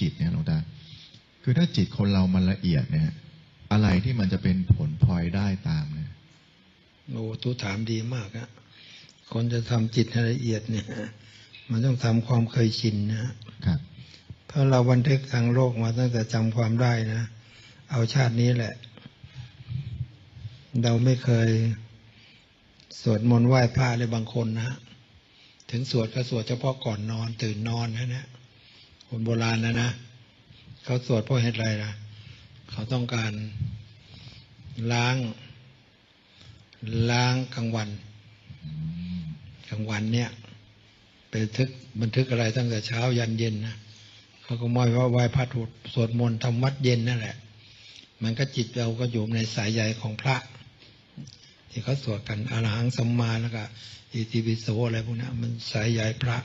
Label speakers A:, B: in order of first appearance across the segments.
A: จิตเนี่ยหลวงตาคือถ้าจิตคนเรามันละเอียดเนี่ย อะไรที่มันจะเป็นผลพลอยได้ตามเนี่ย
B: โอ้ทุถามดีมากอะคนจะทำจิตให้ละเอียดเนี่ย มันต้องทำความเคยชินนะ
A: ครับ
B: เพราะเราบันทึกทางโลกมาตั้งแต่จำความได้นะ เอาชาตินี้แหละ เราไม่เคยสวดมนต์ไหว้พระเลยบางคนนะ ถึงสวดก็สวดเฉพาะก่อนนอน ตื่นนอนนะนะ คนโบราณนะนะเขาสวดเพราะเหตุอะไรนะเขาต้องการล้าง ล้างกลางวันกลางวันเนี่ยไปบันทึกบันทึกอะไรตั้งแต่เช้ายันเย็นนะเขาก็มอยว่าไหว้พระถูสวดมนต์ทำวัดเย็นนั่นแหละ มันก็จิตเราก็อยู่ในสายใยของพระ ที่เขาสวดกันอรหังสัมมาแล้วก็อิติปิโสอะไรพวกนี้มันสายใยพระ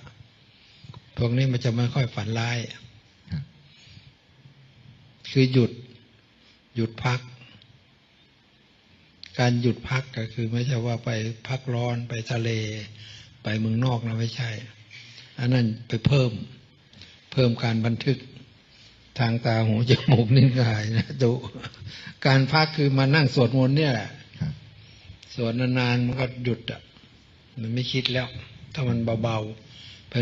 B: พวกนี้มันจะไม่ค่อยฝันร้าย
A: ครับ
B: คือหยุดหยุดพัก การหยุดพักก็คือไม่ใช่ว่าไปพักร้อนไปทะเล ไปเมืองนอกนะไม่ใช่ อันนั้นไปเพิ่มเพิ่มการบันทึกทางตาหูจมูกนิ้วกายนะดูการพักคือมานั่งสวดมนต์เนี่ยแหละ
A: ครับ
B: สวดนานๆมันก็หยุดอะมันไม่คิดแล้ว ถ้ามันเบาๆ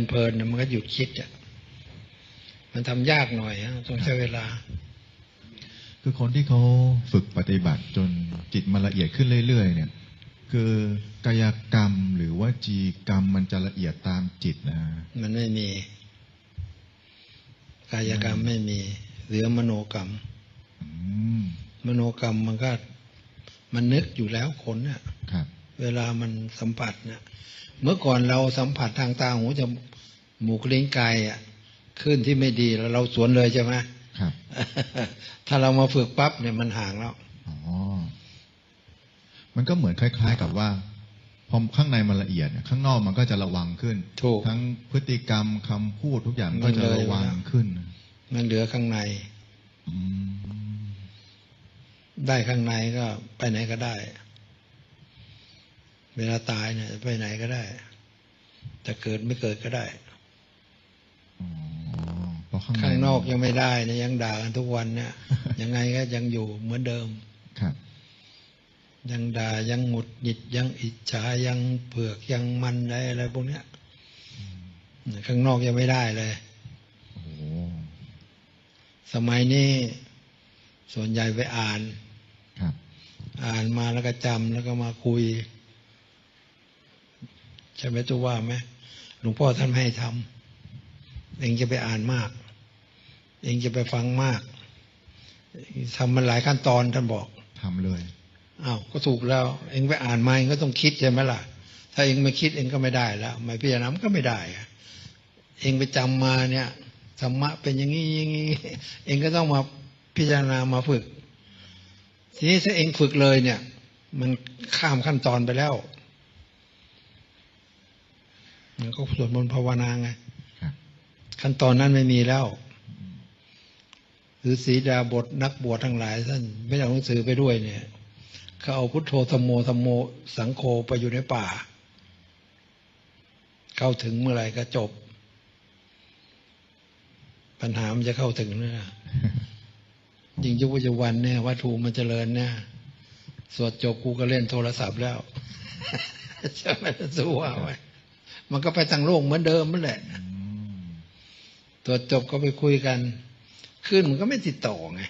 B: เพลินๆน่ะมันก็หยุดคิดอะมันทำยากหน่อยฮะต้องใช้เวลา
A: คือคนที่เขาฝึกปฏิบัติจนจิตมันละเอียดขึ้นเรื่อยๆ เนี่ย คือกายกรรมหรือว่าจีกรรมมันจะละเอียดตามจิตนะ
B: มันไม่มี กายกรรมไม่มีเหลือมโนกรรม
A: อืม
B: มโนกรรมมันก็มันนึกอยู่แล้วคนเนี่ย
A: ครับ
B: เวลามันสัมผัสเนี่ย เมื่อก่อนเราสัมผัสทางตาหูจมูกลิ้นกายอะขึ้นที่ไม่ดีแล้วเราสวนเลยใช่ไหม
A: ครับ
B: ถ้าเรามาฝึกปั๊บเนี่ยมันห่างแล้ว
A: อ๋อมันก็เหมือนคล้าย ๆ กับว่าพอข้างในมันละเอียดเนี่ยข้างนอกมันก็จะระวังขึ้น
B: ถูก
A: ทั้งพฤติกรรมคำพูดทุกอย่างมัน
B: มั
A: ก็
B: น
A: จะ
B: เลย
A: ระวัง
B: แล้ว
A: ขึ้น
B: มันเหลือข้างใน
A: อืม
B: ได้ข้างในก็ไปไหนก็ได้ เวลาตายเนี่ยไปไหนก็ได้จะเกิดไม่เกิดก็ได้
A: อ๋อเพราะข้างใน
B: ข้างนอกยังไม่ได้นะยังด่ากันทุกวันเนี่ยยังไงก็ยังอยู่เหมือนเดิม
A: ครับ
B: ยังด่ายังหงุดหงิดยังอิจฉายังเผือกยังมันอะไรอะไรพวกเนี้ยข้างนอกยังไม่ได้เลย
A: โอ้โห
B: สมัยนี้ส่วนใหญ่ไปอ่าน
A: ครับ
B: อ่านมาแล้วก็จำแล้วก็มาคุย ใช่ไหมตัวว่าไหมหลวงพ่อท่านไม่ให้ทำเองจะไปอ่านมาก เองจะไปฟังมากทำมันหลายขั้นตอนท่านบอก
A: ทำเลย
B: อ้าวก็ถูกแล้ว เองไปอ่านมาเองก็ต้องคิดใช่ไหมล่ะ ถ้าเองไม่คิดเองก็ไม่ได้แล้วไม่พิจารณามันก็ไม่ได้อะเองไปจำมาเนี่ยธรรมะเป็นอย่างนี้อย่างนี้เองก็ต้องมาพิจารณามาฝึก ทีนี้ถ้าเองฝึกเลยเนี่ย มันข้ามขั้นตอนไปแล้ว มันก็สวดมนต์ภาวนาไง
A: ครับ
B: ขั้นตอนนั้นไม่มีแล้วหรือศีดาบทนักบวชทั้งหลายท่านไม่เอาหนังสือไปด้วยเนี่ยเขาเอาพุทโธธรรมโมธรรมโมสังโฆไปอยู่ในป่า เข้าถึงเมื่อไหร่ก็จบ ปัญหามันจะเข้าถึงเนี่ยนะยิ่งยุคปัจจุบันเนี่ยวัตถุมันเจริญเนี่ยสวดจบกูก็เล่นโทรศัพท์แล้วจะไม่สู้ว่าไว้ มันก็ไปทางโลกเหมือนเดิมนั่นแหละ
A: อืม
B: ตรวจจบก็ไปคุยกัน ขึ้นมันก็ไม่ติดต่อไง